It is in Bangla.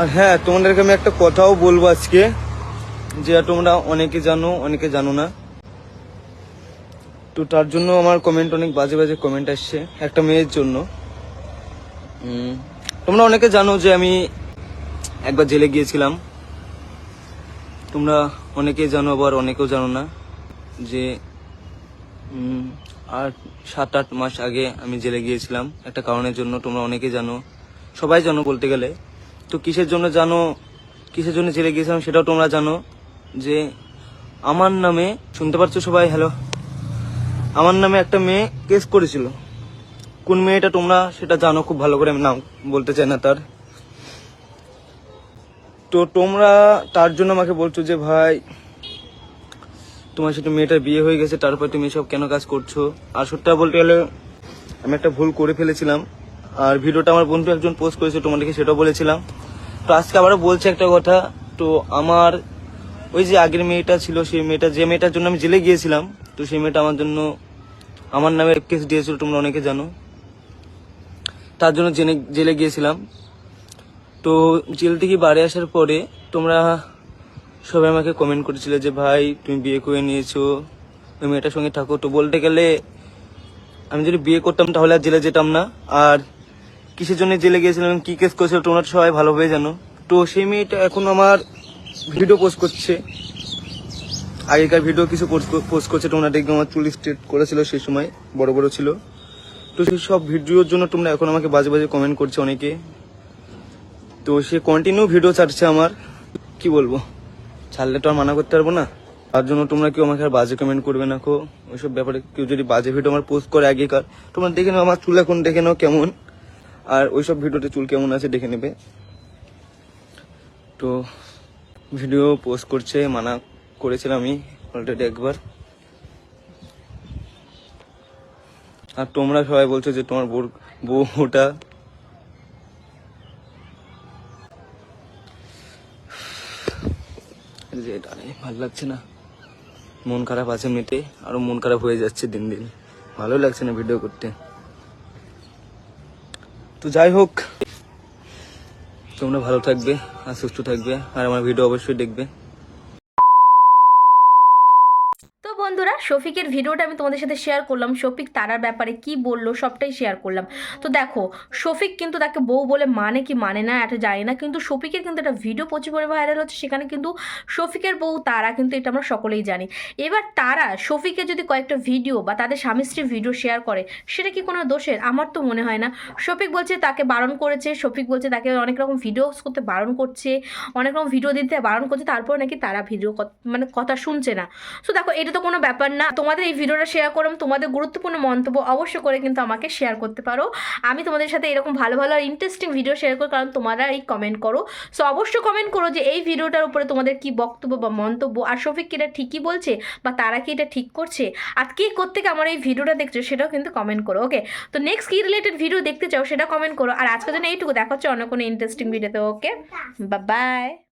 আর হ্যাঁ তোমাদেরকে আমি একটা কথাও বলব আজকে, যে তোমরা অনেকে জানো অনেকে জানো না। তো তার জন্য আমার কমেন্ট অনেক বাজে বাজে কমেন্ট আসছে, একটা মেয়ের জন্য। তোমরা অনেকে জানো যে আমি একবার জেলে গিয়েছিলাম। তোমরা অনেকেই জানো, আবার অনেকেও জানো না, যে আট, সাত, আট মাস আগে আমি জেলে গিয়েছিলাম। একটা কারণের জন্য তোমরা অনেকে জানো, সবাই জানো বলতে গেলে। তো কিসের জন্য জানো? কিসের জন্য জেলে গিয়েছিলাম সেটাও তোমরা জানো, যে আমার নামে, শুনতে পারছ সবাই? হ্যালো আমার নামে একটা মেয়ে কেস করেছিল। কোন মেয়েটা তোমরা সেটা জানো? খুব ভালো করে আমি নাম বলতে চাই না তার। তো তোমরা তার জন্য আমাকে বলছো যে, ভাই, তোমার সাথে মেয়েটার বিয়ে হয়ে গেছে, তারপর তুমি এসব কেন কাজ করছ? আর সত্যি বলতে গেলে, আমি একটা ভুল করে ফেলেছিলাম। আর ভিডিওটা আমার বন্ধু একজন পোস্ট করেছে তোমাদেরকে সেটাও বলেছিলাম। তো আজকে আবারও বলছে একটা কথা, তো আমার ওই যে আগের মেয়েটা ছিল, সেই মেয়েটা, যে মেয়েটার জন্য আমি জেলে গিয়েছিলাম, তো সেই মেয়েটা আমার জন্য, আমার নামে কেস দিয়েছিল, তোমরা অনেকে জানো। তার জন্য জেনে, জেলে গিয়েছিলাম। তো জেল থেকে বাড়ি আসার পরে তোমরা সবাই আমাকে কমেন্ট করেছিলে যে, ভাই, তুমি বিয়ে করে নিয়েছো, ওই মেয়েটার সঙ্গে থাকো। তো বলতে গেলে, আমি যদি বিয়ে করতাম তাহলে আর জেলে যেতাম না। আর কিসের জন্য জেলে গিয়েছিলাম কি কেস করেছিল, তোমরা সবাই ভালোভাবে জানো। তো সেই মেয়েটা এখন আমার ভিডিও পোস্ট করছে। আগেকার ভিডিও কিছু পোস্ট করছে, তোমরা দেখবে আমার চুল স্ট্রেট করেছিল সেই সময়, বড় বড় ছিল। তো সেই সব ভিডিওর জন্য তোমরা এখন আমাকে বাজে বাজে কমেন্ট করছে অনেকে। তো সে কন্টিনিউ ভিডিও ছাড়ছে আমার। কি বলব? ছাড়লে তো আর মানা করতে পারব না। তার জন্য তোমরা কেউ আমাকে আর বাজে কমেন্ট করবে না কো। ওইসব ব্যাপারে কেউ যদি বাজে ভিডিও আমার পোস্ট করে আগেকার, তোমরা দেখে নাও, আমার চুল এখন দেখে নাও কেমন। আর ওইসব ভিডিওতে চুল কেমন আছে দেখে নেবে। তো ভিডিও পোস্ট করছে, মানা করেছিলাম আমি অলরেডি একবার। আর তোমরা সবাই বলছো যে তোমার বউ, বউটা ভালো লাগছে না। মন খারাপ আছে মেটে আরও মন খারাপ হয়ে যাচ্ছে দিন দিন। ভালো লাগছে না ভিডিও করতে। তো যাই হোক তোমরা ভালো থাকবে আর সুস্থ থাকবে। আর আমার ভিডিও অবশ্যই দেখবে তো বন্ধুরা শফিকের ভিডিওটা আমি তোমাদের সাথে শেয়ার করলাম, শফিক তারার ব্যাপারে কি বলল সবটাই শেয়ার করলাম। তো দেখো, শফিক কিন্তু তাকে বউ বলে মানে কি মানে না এটা জানি না, কিন্তু শফিকের কিন্তু একটা ভিডিও প্রচুর পরিমাণে ভাইরাল হচ্ছে, সেখানে কিন্তু শফিকের বউ তারা কিন্তু এটা আমরা সকলেই জানি। এবার তারা শফিকের যদি কয়েকটা ভিডিও বা তাদের স্বামী স্ত্রীর ভিডিও শেয়ার করে, সেটা কি কোনো দোষের? আমার তো মনে হয় না। শফিক বলছে তাকে বারণ করেছে, শফিক বলছে তাকে অনেক রকম ভিডিও করতে বারণ করছে, অনেক রকম ভিডিও দিতে বারণ করছে, তারপরে নাকি তারা ভিডিও মানে কথা শুনছে না। তো দেখো, এটা তো কোনো ব্যাপার না। তোমাদের এই ভিডিওটা শেয়ার করলাম তোমাদের গুরুত্বপূর্ণ মন্তব্য অবশ্য করে কিন্তু আমাকে শেয়ার করতে পারো। আমি তোমাদের সাথে এরকম ভালো ভালো আর ইন্টারেস্টিং ভিডিও শেয়ার করি কারণ তোমরা এই কমেন্ট করো। সো অবশ্যই কমেন্ট করো যে এই ভিডিওটার উপরে তোমাদের কি বক্তব্য বা মন্তব্য আর শফিক কি এটা ঠিকই বলছে বা তারা কি এটা ঠিক করছে আর কে কোথেকে আমার এই ভিডিওটা দেখছ সেটাও কিন্তু কমেন্ট করো ওকে তো নেক্সট কি রিলেটেড ভিডিও দেখতে চাও সেটা কমেন্ট করো আর আজকের জন্য এইটুকু দেখা হচ্ছে অন্য কোনো ইন্টারেস্টিং ভিডিওতে ওকে বা বাই